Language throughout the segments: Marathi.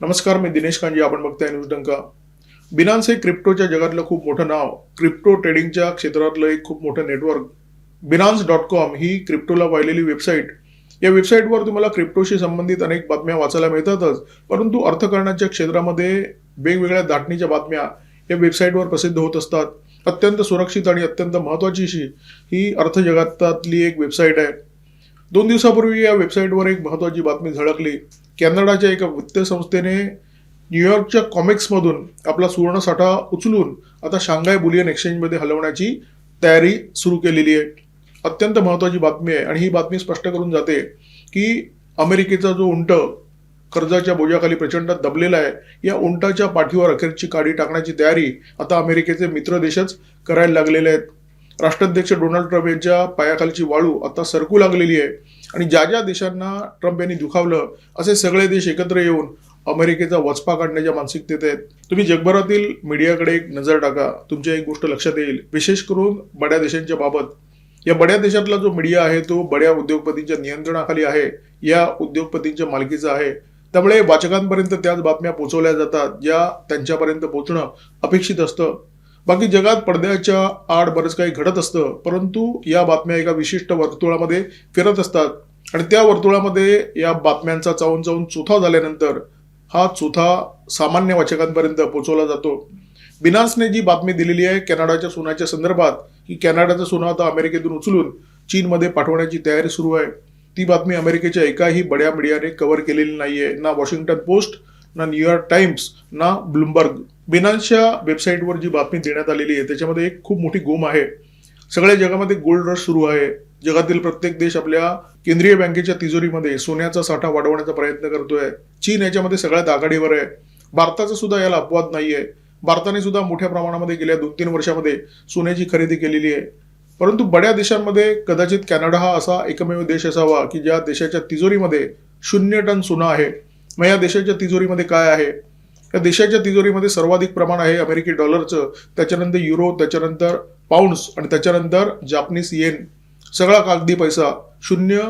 नमस्कार मी दिनेश कांजी आपण बघताय न्यूज डंका. बिनान्स हे क्रिप्टोच्या जगातलं खूप मोठं नाव. क्रिप्टो ट्रेडिंगच्या क्षेत्रातलं एक खूप मोठं नेटवर्क बिनान्स डॉट कॉम ही क्रिप्टोला वाहिलेली वेबसाईट या वेबसाईटवर तुम्हाला क्रिप्टोशी संबंधित अनेक बातम्या वाचायला मिळतातच परंतु अर्थकारणाच्या क्षेत्रामध्ये वेगवेगळ्या दाटणीच्या बातम्या या वेबसाईटवर प्रसिद्ध होत असतात. अत्यंत सुरक्षित आणि अत्यंत महत्त्वाची ही ही अर्थजगतातली एक वेबसाईट आहे. दोन दिवसापूर्वी या वेबसाईटवर एक महत्त्वाची बातमी झळकली. कॅनडाच्या एका वित्त संस्थेने न्यूयॉर्कच्या कॉमिक्समधून आपला सुवर्णसाठा उचलून आता शांघाय बुलियन एक्सचेंजमध्ये हलवण्याची तयारी सुरू केलेली आहे. अत्यंत महत्त्वाची बातमी आहे आणि ही बातमी स्पष्ट करून जाते की अमेरिकेचा जो उंट कर्जाच्या बोजाखाली प्रचंड दबलेला आहे या उंटाच्या पाठीवर अखेरची काडी टाकण्याची तयारी आता अमेरिकेचे मित्र देशच करायला लागलेले आहेत. राष्ट्राध्यक्ष डोनाल्ड ट्रम्प यांच्या पायाखालची वाळू आता सरकू लागलेली आहे. आणि ज्या ज्या देशांना ट्रम्प यांनी दुखावलं असे सगळे देश एकत्र येऊन अमेरिकेचा वचपा काढण्याच्या मानसिकतेत आहेत. तुम्ही जगभरातील मीडियाकडे एक नजर टाका. तुमच्या एक गोष्ट लक्षात येईल. विशेष करून बड्या देशांच्या बाबत. या बड्या देशातला जो मीडिया आहे तो बड्या उद्योगपतींच्या नियंत्रणाखाली आहे या उद्योगपतींच्या मालकीचा आहे. त्यामुळे वाचकांपर्यंत त्याच बातम्या पोहोचवल्या जातात ज्या त्यांच्यापर्यंत पोहोचणं अपेक्षित असतं. बाकी जगात पडद्याच्या आड बरंच काही घडत असतं परंतु या बातम्या एका विशिष्ट वर्तुळामध्ये फिरत असतात. आणि त्या वर्तुळामध्ये या बातम्यांचा चावून चावून चुथा झाल्यानंतर हा चुथा सामान्य वाचकांपर्यंत पोहोचवला जातो. बिनान्सने जी बातमी दिलेली आहे कॅनडाच्या सोन्याच्या संदर्भात की कॅनडाचं सोनं आता अमेरिकेतून उचलून चीनमध्ये पाठवण्याची तयारी सुरू आहे. ती बातमी अमेरिकेच्या एकाही बड्या मीडियाने कव्हर केलेली नाहीये ना वॉशिंग्टन पोस्ट ना न्यूयॉर्क टाइम्स ना ब्लूमबर्ग. बिनान्सच्या वेबसाईटवर जी बातमी देण्यात आलेली आहे त्याच्यामध्ये एक खूप मोठी गुम आहे. सगळ्या जगामध्ये गोल्ड रश सुरू आहे. जगातील प्रत्येक देश आपल्या केंद्रीय बँकेच्या तिजोरीमध्ये सोन्याचा साठा वाढवण्याचा प्रयत्न करतोय. चीन याच्यामध्ये सगळ्यात आघाडीवर आहे. भारताचा सुद्धा याला अपवाद नाहीये. भारताने सुद्धा मोठ्या प्रमाणामध्ये गेल्या दोन तीन वर्षामध्ये सोन्याची खरेदी केलेली आहे. परंतु बड्या देशांमध्ये कदाचित कॅनडा हा असा एकमेव देश असावा की ज्या देशाच्या तिजोरीमध्ये शून्य टन सोनं आहे. मग या देशाच्या तिजोरीमध्ये काय आहे? या देशाच्या तिजोरीमध्ये सर्वाधिक प्रमाण आहे अमेरिकी डॉलरचं. त्याच्यानंतर युरो त्याच्यानंतर पाऊंड्स आणि त्याच्यानंतर जापनीस येन. सगळा कागदी पैसा शून्य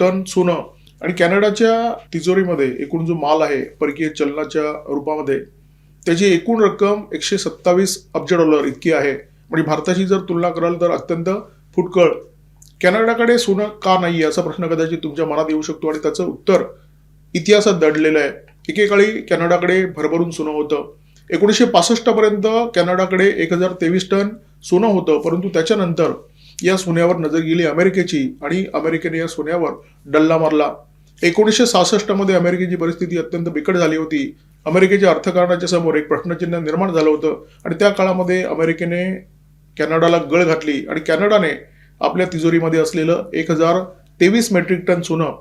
टन सोनं. आणि कॅनडाच्या तिजोरीमध्ये एकूण जो माल आहे परकीय चलनाच्या रूपामध्ये त्याची एकूण रक्कम एकशे सत्तावीस अब्ज डॉलर इतकी आहे. म्हणजे भारताची जर तुलना कराल तर अत्यंत फुटकळ. कॅनडाकडे सोनं का नाही असा प्रश्न कदाचित तुमच्या मनात येऊ शकतो आणि त्याचं उत्तर इतिहासात दडलेलं आहे. एकेकाळी कॅनडाकडे भरभरून सोनं होतं. एकोणीसशे पासष्टपर्यंत कॅनडाकडे एक हजार तेवीस टन सोनं होतं परंतु त्याच्यानंतर या सोन्यावर नजर गेली अमेरिकेची आणि अमेरिकेने या सोन्यावर डल्ला मारला. एकोणीसशे सहासष्टमध्ये अमेरिकेची परिस्थिती अत्यंत बिकट झाली होती. अमेरिकेच्या अर्थकारणाच्या समोर एक प्रश्नचिन्ह निर्माण झालं होतं आणि त्या काळामध्ये अमेरिकेने कॅनडाला गळ घातली आणि कॅनडाने आपल्या तिजोरीमध्ये असलेलं एक हजार तेवीस मेट्रिक टन सोनं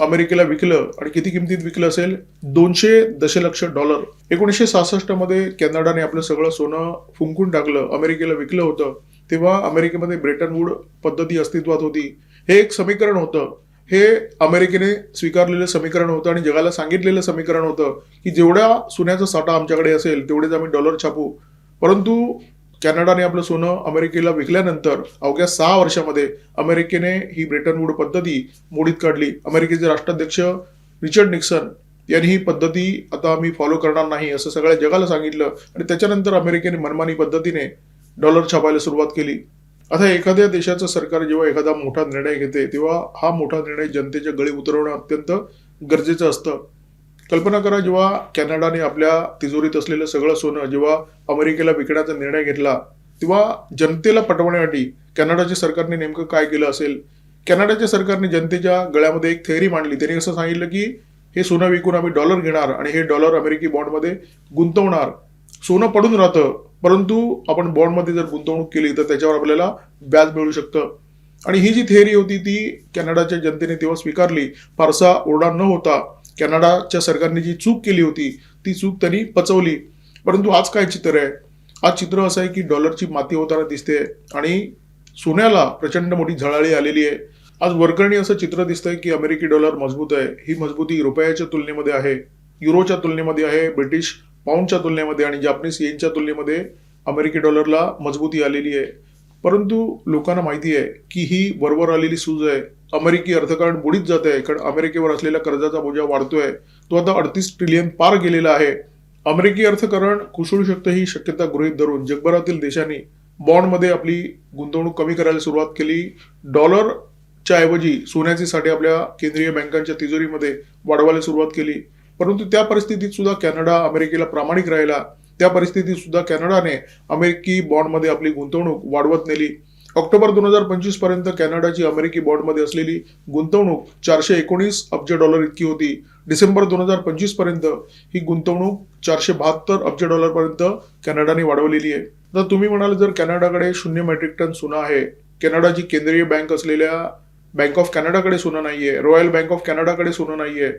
अमेरिकेला विकलं आणि किती किमतीत विकलं असेल? दोनशे दशलक्ष डॉलर. एकोणीसशे सहासष्टमध्ये कॅनडाने आपलं सगळं सोनं फुंकून टाकलं अमेरिकेला विकलं होतं. तेव्हा अमेरिकेमध्ये ब्रेटन वूड पद्धती अस्तित्वात होती. हे एक समीकरण होतं. हे अमेरिकेने स्वीकारलेलं समीकरण होतं आणि जगाला सांगितलेलं समीकरण होतं की जेवढ्या सोन्याचा साठा आमच्याकडे असेल तेवढेच आम्ही डॉलर छापू. परंतु कॅनडाने आपलं सोनं अमेरिकेला विकल्यानंतर अवघ्या सहा वर्षामध्ये अमेरिकेने ही ब्रिटनवूड पद्धती मोडीत काढली. अमेरिकेचे राष्ट्राध्यक्ष रिचर्ड निक्सन यांनी ही पद्धती आता आम्ही फॉलो करणार नाही असं सगळ्या जगाला सांगितलं आणि त्याच्यानंतर अमेरिकेने मनमानी पद्धतीने डॉलर छापायला सुरुवात केली. आता एखाद्या देशाचं सरकार जेव्हा एखादा मोठा निर्णय घेते तेव्हा हा मोठा निर्णय जनतेच्या गळी उतरवणं अत्यंत गरजेचं असतं. कल्पना करा जेव्हा कॅनडाने आपल्या तिजोरीत असलेलं सगळं सोनं जेव्हा अमेरिकेला विकण्याचा निर्णय घेतला तेव्हा जनतेला पटवण्यासाठी कॅनडाच्या सरकारने नेमकं काय केलं असेल? कॅनडाच्या सरकारने जनतेच्या गळ्यामध्ये एक थेअरी मांडली. त्यांनी असं सांगितलं की हे सोनं विकून आम्ही डॉलर घेणार आणि हे डॉलर अमेरिकी बॉन्डमध्ये गुंतवणार. सोनं पडून राहतं परंतु आपण बॉन्डमध्ये जर गुंतवणूक केली तर त्याच्यावर आपल्याला व्याज मिळू शकतं. आणि ही जी थेअरी होती ती कॅनडाच्या जनतेने तेव्हा स्वीकारली. फारसा ओरडा न होता कॅनडाच्या सरकारने जी चूक केली होती ती चूक त्यांनी पचवली. परंतु आज काय चित्र आहे? आज चित्र असं आहे की डॉलरची माती होताना दिसते आणि सोन्याला प्रचंड मोठी झळाळी आलेली आहे. आज वरकरणी असं चित्र दिसतंय की अमेरिकी डॉलर मजबूत आहे. ही मजबूती रुपयाच्या तुलनेमध्ये आहे युरोच्या तुलनेमध्ये आहे ब्रिटिश पाऊंडच्या तुलनेमध्ये आणि जापनीस येनच्या तुलनेमध्ये अमेरिकी डॉलरला मजबूती आलेली आहे. परंतु लोकांना माहिती आहे की ही वरवर आलेली सूज आहे. अमेरिकी अर्थकारण बुडीत जात आहे कारण अमेरिकेवर असलेल्या कर्जाचा बोजा वाढतोय. तो आता अडतीस ट्रिलियन पार गेलेला आहे. अमेरिकी अर्थकारण कुसळू शकतं ही शक्यता गृहीत धरून जगभरातील देशांनी बॉन्डमध्ये आपली गुंतवणूक कमी करायला सुरुवात केली. डॉलरच्या ऐवजी सोन्याचे साठे आपल्या केंद्रीय बँकांच्या तिजोरीमध्ये वाढवायला सुरुवात केली. परंतु त्या परिस्थितीत सुद्धा कॅनडा अमेरिकेला प्रामाणिक राहिला. त्या परिस्थितीत सुद्धा कॅनडाने अमेरिकी बॉन्डमध्ये आपली गुंतवणूक वाढवत नेली. ऑक्टोबर दोन हजार पंचवीसपर्यंत कॅनडाची अमेरिकी बॉन्डमध्ये असलेली गुंतवणूक चारशे एकोणीस अब्ज डॉलर इतकी होती. डिसेंबर दोन हजार पंचवीसपर्यंत ही गुंतवणूक चारशे बहात्तर अब्ज डॉलर पर्यंत कॅनडाने वाढवलेली आहे. तर तुम्ही म्हणाल जर कॅनडाकडे शून्य मेट्रिक टन सोनं आहे कॅनडाची केंद्रीय बँक असलेल्या बँक ऑफ कॅनडाकडे सोनं नाहीये रॉयल बँक ऑफ कॅनडाकडे सोनं नाहीये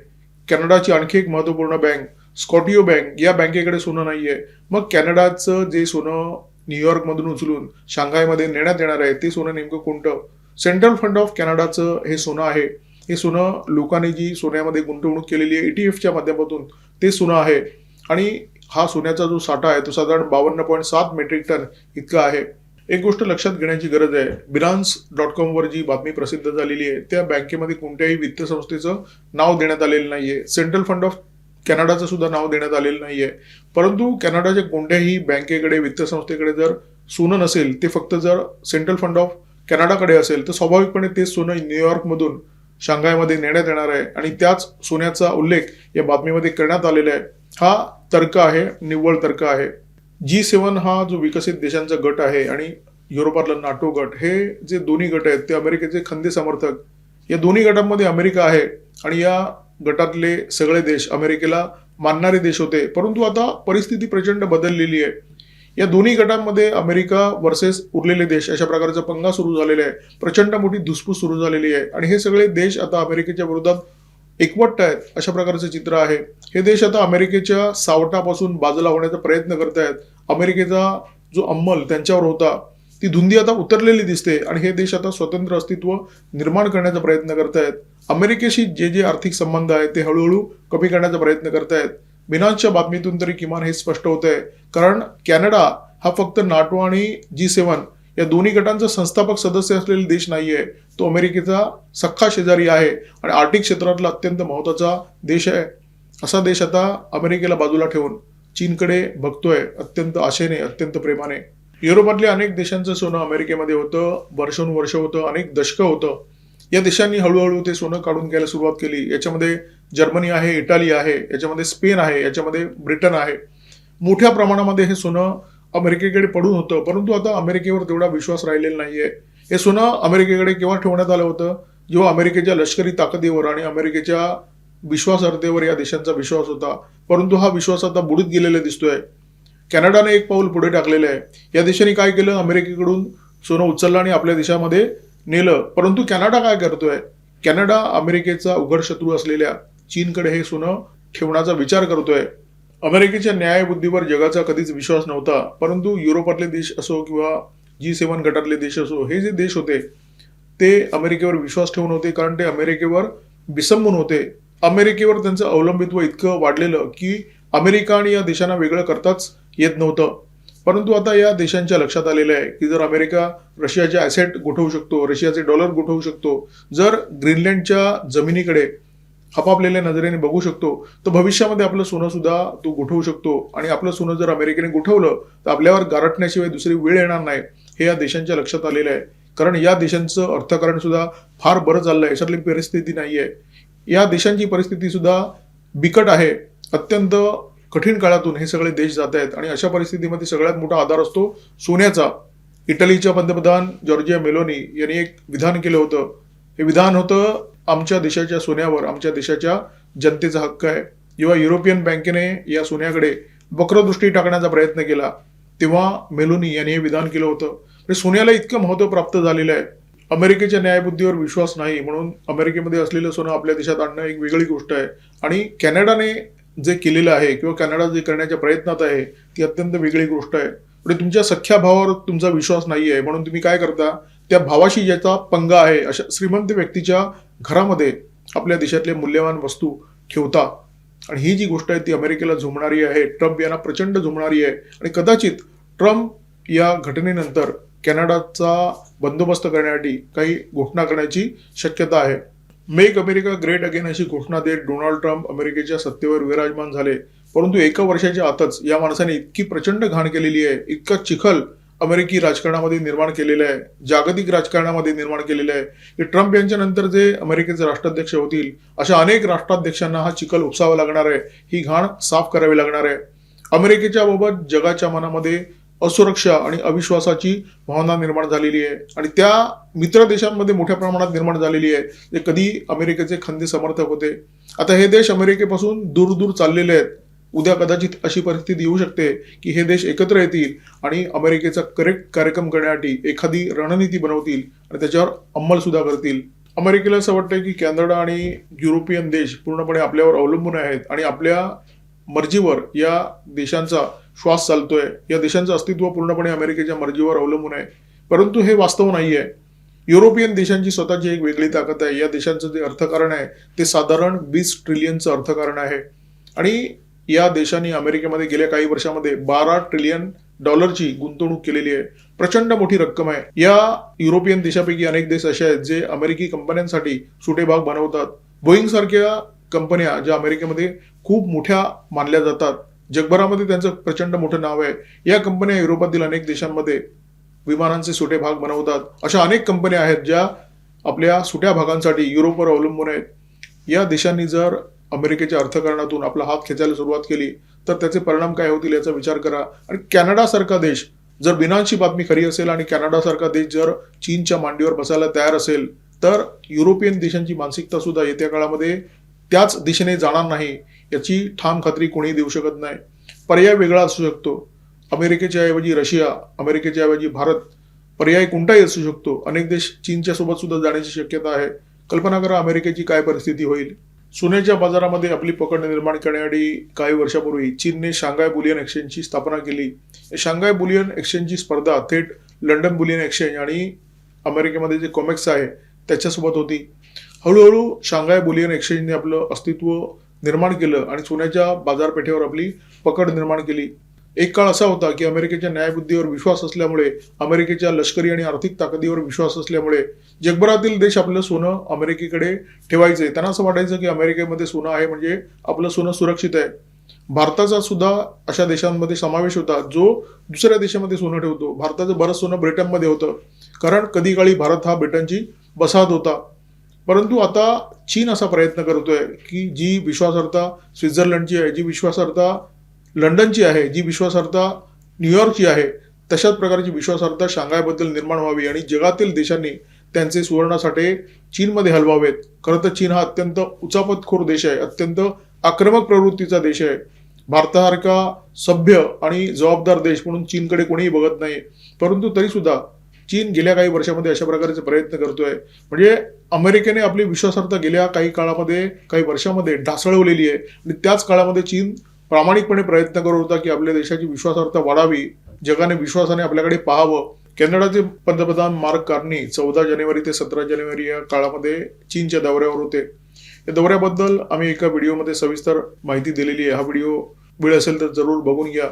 कॅनडाची आणखी एक महत्त्वपूर्ण बँक स्कॉटिओ बँक या बँकेकडे सोनं नाहीये मग कॅनडाचं जे सोनं न्यूयॉर्कमधून उचलून शांघायमध्ये नेण्यात येणार आहे ते सोनं नेमकं कोणतं? सेंट्रल फंड ऑफ कॅनडाचं हे सोनं आहे. हे सोनं लोकांनी जी सोन्यामध्ये गुंतवणूक केलेली आहे ईटीएफच्या माध्यमातून ते सोनं आहे. आणि हा सोन्याचा जो साठा आहे तो साधारण बावन्न पॉईंट सात मेट्रिक टन इतका आहे. एक गोष्ट लक्षात घेण्याची गरज आहे बिरान्स डॉट कॉमवर जी बातमी प्रसिद्ध झालेली आहे त्या बँकेमध्ये कोणत्याही वित्त संस्थेचं नाव देण्यात आलेलं नाहीये. सेंट्रल फंड ऑफ कॅनडाचं सुद्धा नाव देण्यात आलेलं नाहीये. परंतु कॅनडाच्या कोणत्याही बँकेकडे वित्त संस्थेकडे जर सोनं नसेल ते फक्त जर सेंट्रल फंड ऑफ कॅनडाकडे असेल तर स्वाभाविकपणे ते सोनं न्यूयॉर्कमधून शांघायमध्ये नेण्यात येणार आहे. आणि त्याच सोन्याचा उल्लेख या बातमीमध्ये करण्यात आलेला आहे. हा तर्क आहे निव्वळ तर्क आहे. जी सेवन हा जो विकसित देशांचा गट आहे आणि युरोपातला नाटो गट हे जे दोन्ही गट आहेत ते अमेरिकेचे खंदे समर्थक या दोन्ही गटांमध्ये अमेरिका आहे आणि या गटातले सगळे देश अमेरिकेला मानणारे देश होते. परंतु आता परिस्थिती प्रचंड बदललेली आहे. या दोन्ही गटांमध्ये अमेरिका वर्सेस उरलेले देश अशा प्रकारचा पंगा सुरू झालेला आहे. प्रचंड मोठी धुसफूस सुरू झालेली आहे. आणि हे सगळे देश आता अमेरिकेच्या विरोधात एकवट आहेत अशा प्रकारचं चित्र आहे. हे देश आता अमेरिकेच्या सावटापासून बाजूला होण्याचा प्रयत्न करत आहेत. अमेरिकेचा जो अंमल त्यांच्यावर होता ती धुंदी आता उतरलेली दिसते. आणि हे देश आता स्वतंत्र अस्तित्व निर्माण करण्याचा प्रयत्न करतायत अमेरिकेशी जे जे आर्थिक संबंध आहेत ते हळूहळू कमी करण्याचा प्रयत्न करत आहेत मिनांच्या बातमीतून तरी किमान हे स्पष्ट होत आहे कारण कॅनडा हा फक्त नाटो आणि जी सेवन या दोन्ही गटांचा संस्थापक सदस्य असलेला देश नाहीये. तो अमेरिकेचा सख्खा शेजारी आहे आणि आर्थिक क्षेत्रातला अत्यंत महत्त्वाचा देश आहे. असा देश आता अमेरिकेला बाजूला ठेवून चीनकडे बघतोय. अत्यंत आशेने अत्यंत प्रेमाने. युरोपातल्या अनेक देशांचं सोनं अमेरिकेमध्ये होतं. वर्षानुवर्ष होतं. अनेक दशकं होतं. या देशांनी हळूहळू ते सोनं काढून घ्यायला सुरुवात केली. याच्यामध्ये जर्मनी आहे इटाली आहे याच्यामध्ये स्पेन आहे याच्यामध्ये ब्रिटन आहे. मोठ्या प्रमाणामध्ये हे सोनं अमेरिकेकडे पडून होतं. परंतु आता अमेरिकेवर तेवढा विश्वास राहिलेला नाहीये. हे सोनं अमेरिकेकडे केव्हा ठेवण्यात आलं होतं? जेव्हा अमेरिकेच्या लष्करी ताकदीवर आणि अमेरिकेच्या विश्वासार्हतेवर या देशांचा विश्वास होता. परंतु हा विश्वास आता बुडीत गेलेला दिसतोय. कॅनडाने एक पाऊल पुढे टाकलेलं आहे. या देशाने काय केलं? अमेरिकेकडून सोनं उचललं आणि आपल्या देशामध्ये नेलं. परंतु कॅनडा काय करतोय? कॅनडा अमेरिकेचा उघड शत्रू असलेल्या चीनकडे हे सोनं ठेवण्याचा विचार करतोय. अमेरिकेच्या न्यायबुद्धीवर जगाचा कधीच विश्वास नव्हता. परंतु युरोपातले देश असो किंवा जी सेवन गटातले देश असो हे जे देश होते ते अमेरिकेवर विश्वास ठेवून होते कारण ते अमेरिकेवर विसंबून होते. अमेरिकेवर त्यांचं अवलंबित्व इतकं वाढलेलं की अमेरिका आणि या देशांना वेगळं करताच येत नव्हतं. परंतु आता या देशांच्या लक्षात आलेलं आहे की जर अमेरिका रशियाचे ॲसेट गोठवू शकतो रशियाचे डॉलर गोठवू शकतो जर ग्रीनलँडच्या जमिनीकडे आपापलेल्या नजरेने बघू शकतो तर भविष्यामध्ये आपलं सोनं सुद्धा तो गोठवू शकतो. आणि आपलं सोनं जर अमेरिकेने गोठवलं तर आपल्यावर गारटण्याशिवाय दुसरी वेळ येणार नाही. हे या देशांच्या लक्षात आलेलं आहे. कारण या देशांचं अर्थकारण सुद्धा फार बरं चाललं आहे याच्यातली परिस्थिती नाही आहे या देशांची परिस्थिती सुद्धा बिकट आहे. अत्यंत कठीण काळातून हे सगळे देश जात आहेत आणि अशा परिस्थितीमध्ये सगळ्यात मोठा आधार असतो सोन्याचा. इटलीच्या पंतप्रधान जॉर्जिया मेलोनी यांनी एक विधान केलं होतं. हे विधान होतं आमच्या देशाच्या सोन्यावर आमच्या देशाच्या जनतेचा हक्क आहे. जेव्हा युरोपियन बँकेने या सोन्याकडे वक्रदृष्टी टाकण्याचा प्रयत्न केला तेव्हा मेलोनी यांनी हे विधान केलं होतं. म्हणजे सोन्याला इतकं महत्त्व प्राप्त झालेलं आहे. अमेरिकेच्या न्यायबुद्धीवर विश्वास नाही म्हणून अमेरिकेमध्ये असलेलं सोनं आपल्या देशात आणणं एक वेगळी गोष्ट आहे. आणि कॅनडाने जे केलेलं आहे किंवा कॅनडा जे करण्याच्या प्रयत्नात आहे ती अत्यंत वेगळी गोष्ट आहे. म्हणजे तुमच्या सख्या भावावर तुमचा विश्वास नाही आहे म्हणून तुम्ही काय करता? त्या भावाशी ज्याचा पंगा आहे अशा श्रीमंत व्यक्तीच्या घरामध्ये आपल्या देशातल्या मूल्यवान वस्तू ठेवता. आणि ही जी गोष्ट आहे ती अमेरिकेला झुमणारी आहे ट्रम्प यांना प्रचंड झुमणारी आहे. आणि कदाचित ट्रम्प या घटनेनंतर कॅनडाचा बंदोबस्त करण्यासाठी काही घोषणा करण्याची शक्यता आहे. मेक अमेरिका ग्रेट अगेन अशी घोषणा देत डोनाल्ड ट्रम्प अमेरिकेच्या सत्तेवर विराजमान झाले. परंतु एका वर्षाच्या आतच या माणसाने इतकी प्रचंड घाण केलेली आहे इतका चिखल अमेरिकी राजकारणामध्ये निर्माण केलेलं आहे जागतिक राजकारणामध्ये निर्माण केलेलं आहे की ट्रम्प यांच्या नंतर जे अमेरिकेचे राष्ट्राध्यक्ष होतील अशा अनेक राष्ट्राध्यक्षांना हा चिखल उपसावा लागणार आहे ही घाण साफ करावी लागणार आहे. अमेरिकेच्या बाबत जगाच्या मनामध्ये असुरक्षा आणि अविश्वासाची भावना निर्माण झालेली आहे. आणि त्या मित्र देशांमध्ये मोठ्या प्रमाणात निर्माण झालेली आहे. जे कधी अमेरिकेचे खंदे समर्थक होते. आता हे देश अमेरिकेपासून दूर दूर चाललेले आहेत. उद्या कदाचित अशी परिस्थिती येऊ शकते की हे देश एकत्र येतील आणि अमेरिकेचा करेक्ट कार्यक्रम करण्यासाठी एखादी रणनीती बनवतील आणि त्याच्यावर अंमल सुद्धा करतील. अमेरिकेला असं वाटतं की कॅनडा आणि युरोपियन देश पूर्णपणे आपल्यावर अवलंबून आहेत आणि आपल्या मर्जीवर या देशांचा श्वास चालतोय. या देशांचं अस्तित्व पूर्णपणे अमेरिकेच्या मर्जीवर अवलंबून आहे. परंतु हे वास्तव नाही आहे युरोपियन देशांची स्वतःची एक वेगळी ताकद आहे. या देशांचं जे अर्थकारण आहे ते साधारण वीस ट्रिलियनचं अर्थकारण आहे. आणि या देशांनी अमेरिकेमध्ये गेल्या काही वर्षामध्ये बारा ट्रिलियन डॉलरची गुंतवणूक केलेली आहे. प्रचंड मोठी रक्कम आहे. या युरोपियन देशापैकी अनेक देश असे आहेत जे अमेरिकी कंपन्यांसाठी सुटे भाग बनवतात. बोईंग सारख्या कंपन्या ज्या अमेरिकेमध्ये खूप मोठ्या मानल्या जातात. जगभरामध्ये त्यांचं प्रचंड मोठं नाव आहे. या कंपन्या युरोपातील अनेक देशांमध्ये विमानांचे सुटे भाग बनवतात. अशा अनेक कंपन्या आहेत ज्या आपल्या सुट्या भागांसाठी युरोपवर अवलंबून आहेत. या देशांनी जर अमेरिकेच्या अर्थकारणातून आपला हात खेचायला सुरुवात केली तर त्याचे परिणाम काय होतील याचा विचार करा. आणि कॅनडासारखा देश जर बिनांची बातमी खरी असेल आणि कॅनडासारखा देश जर चीनच्या मांडीवर बसायला तयार असेल तर युरोपियन देशांची मानसिकता सुद्धा येत्या काळामध्ये त्याच दिशेने जाणार नाही. याची ठाम खात्री कोणीही देऊ शकत नाही. पर्याय वेगळा असू शकतो. अमेरिकेच्या ऐवजी रशिया अमेरिकेच्या ऐवजी भारत पर्याय कोणताही असू शकतो. अनेक देश चीनच्या सोबत सुद्धा जाण्याची शक्यता आहे. कल्पना करा अमेरिकेची काय परिस्थिती होईल. सोन्याच्या बाजारामध्ये आपली पकड निर्माण करण्यासाठी काही वर्षापूर्वी चीनने शांघाय बुलियन एक्सचेंजची स्थापना केली. शांघाय बुलियन एक्सचेंजची स्पर्धा थेट लंडन बुलियन एक्सचेंज आणि अमेरिकेमध्ये जे कॉमेक्स आहे त्याच्यासोबत होती. हळूहळू शांघाय बुलियन एक्सचेंजने आपलं अस्तित्व निर्माण केलं आणि सोन्याच्या बाजारपेठेवर आपली पकड निर्माण केली. एक काळ असा होता की अमेरिकेच्या न्यायबुद्धीवर विश्वास असल्यामुळे अमेरिकेच्या लष्करी आणि आर्थिक ताकदीवर विश्वास असल्यामुळे जगभरातील देश आपलं सोनं अमेरिकेकडे ठेवायचे. त्यांना असं वाटायचं की अमेरिकेमध्ये सोनं आहे म्हणजे आपलं सोनं सुरक्षित आहे. भारताचा सुद्धा अशा देशांमध्ये समावेश होता जो दुसऱ्या देशामध्ये सोनं ठेवतो. भारताचं बरंच सोनं ब्रिटनमध्ये होतं. कारण कधी काळी भारत हा ब्रिटनची बसाहत होता. परंतु आता चीन असा प्रयत्न करतोय की जी विश्वासार्हता स्वित्झर्लंडची आहे जी विश्वासार्हता लंडनची आहे जी विश्वासार्हता न्यूयॉर्कची आहे तशाच प्रकारची विश्वासार्हता शांघायबद्दल निर्माण व्हावी आणि जगातील देशांनी त्यांचे सुवर्णासाठी चीनमध्ये हलवावेत. खरं तर चीन हा अत्यंत उचापतखोर देश आहे अत्यंत आक्रमक प्रवृत्तीचा देश आहे. भारतासारखा सभ्य आणि जबाबदार देश म्हणून चीनकडे कोणीही बघत नाही. परंतु तरी सुद्धा चीन गेल्या काही वर्षामध्ये अशा प्रकारचे प्रयत्न करतोय. म्हणजे अमेरिकेने आपली विश्वासार्हता गेल्या काही काळामध्ये काही वर्षामध्ये ढासळवलेली आहे. आणि त्याच काळामध्ये चीन प्रामाणिकपणे प्रयत्न करत होता की आपल्या देशाची विश्वासार्हता वाढावी जगाने विश्वासाने आपल्याकडे पाहावं. कॅनडाचे पंतप्रधान मार्क कार्नी चौदा जानेवारी ते सतरा जानेवारी या काळामध्ये चीनच्या दौऱ्यावर होते. या दौऱ्याबद्दल आम्ही एका व्हिडिओमध्ये सविस्तर माहिती दिलेली आहे. हा व्हिडिओ वेळ असेल तर जरूर बघून घ्या.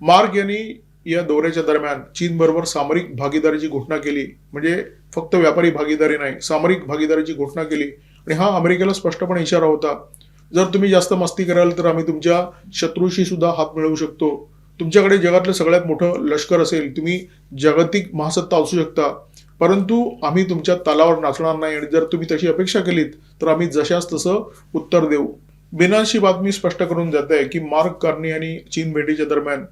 मार्क यांनी या दौऱ्याच्या दरम्यान चीन बरोबर सामरिक भागीदारीची घोषणा केली. म्हणजे फक्त व्यापारी भागीदारी नाही सामरिक भागीदारीची घोषणा केली. आणि हा अमेरिकेला स्पष्टपणे इशारा होता. जर तुम्ही जास्त मस्ती कराल तर आम्ही तुमच्या शत्रूशी सुद्धा हात मिळवू शकतो. तुमच्याकडे जगातलं सगळ्यात मोठं लष्कर असेल तुम्ही जागतिक महासत्ता असू शकता. परंतु आम्ही तुमच्या तालावर नाचणार नाही आणि जर तुम्ही तशी अपेक्षा केलीत तर आम्ही जशास तसं उत्तर देऊ. बिनाशी बातमी स्पष्ट करून जात आहे की मार्क कार्नी आणि चीन भेटीच्या दरम्यान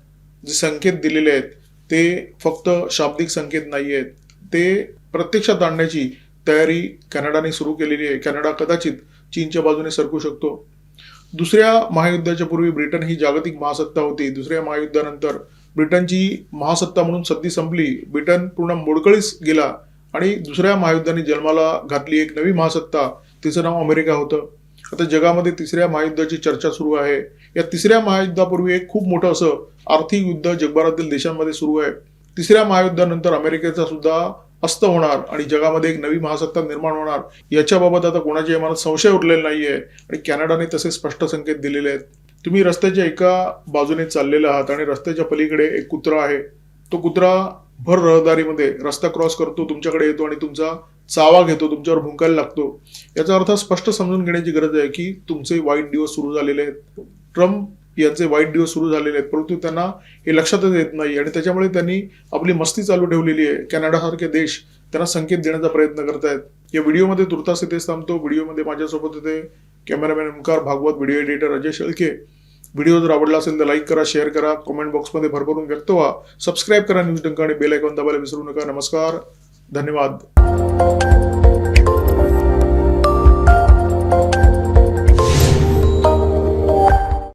जे संकेत दिलेले आहेत ते फक्त शाब्दिक संकेत नाही आहेत ते प्रत्यक्षात आणण्याची तयारी कॅनडाने सुरू केलेली आहे. कॅनडा कदाचित चीनच्या बाजूने सरकू शकतो. दुसऱ्या महायुद्धाच्या पूर्वी ब्रिटन ही जागतिक महासत्ता होती. दुसऱ्या महायुद्धानंतर ब्रिटनची महासत्ता म्हणून सत्ती संपली. ब्रिटन पूर्ण मोडकळीस गेला आणि दुसऱ्या महायुद्धाने जन्माला घातली एक नवी महासत्ता. तिचं नाव अमेरिका होतं. आता जगामध्ये तिसऱ्या महायुद्धाची चर्चा सुरू आहे. या तिसऱ्या महायुद्धापूर्वी एक खूप मोठं असं आर्थिक युद्ध जगभरातील देशांमध्ये सुरू आहे. तिसऱ्या महायुद्धानंतर अमेरिकेचा सुद्धा अस्त होणार आणि जगामध्ये एक नवी महासत्ता निर्माण होणार. याच्याबाबत आता कोणाच्या मनात संशय उरलेला नाहीये आणि कॅनडाने तसे स्पष्ट संकेत दिलेले आहेत. तुम्ही रस्त्याच्या एका बाजूने चाललेला आहात आणि रस्त्याच्या पलीकडे एक कुत्रा आहे. तो कुत्रा भर रहदारीमध्ये रस्ता क्रॉस करतो तुमच्याकडे येतो आणि तुमचा चावा घेतो तुमच्यावर भुंकायला लागतो. याचा अर्थ स्पष्ट समजून घेण्याची गरज आहे की तुमचे वाईट दिवस सुरू झालेले आहेत. ट्रम्प यांचे वाईट दिवस सुरू झालेले आहेत परंतु त्यांना हे लक्षातच येत नाही आणि त्याच्यामुळे त्यांनी आपली मस्ती चालू ठेवलेली आहे. कॅनडासारखे देश त्यांना संकेत देण्याचा प्रयत्न करतायत. या व्हिडिओमध्ये तुर्तास इथेच थांबतो. व्हिडिओमध्ये माझ्यासोबत होते cameraman Omkar Bhagwat video editor Ajay Shelke. Video जर आवडला असेल तर लाईक करा शेअर करा कमेंट बॉक्समध्ये भरभरून व्यक्त व्हा. सबस्क्राईब करा न्यूज डंका आणि बेल आयकॉन दाबायला विसरू नका. नमस्कार. धन्यवाद.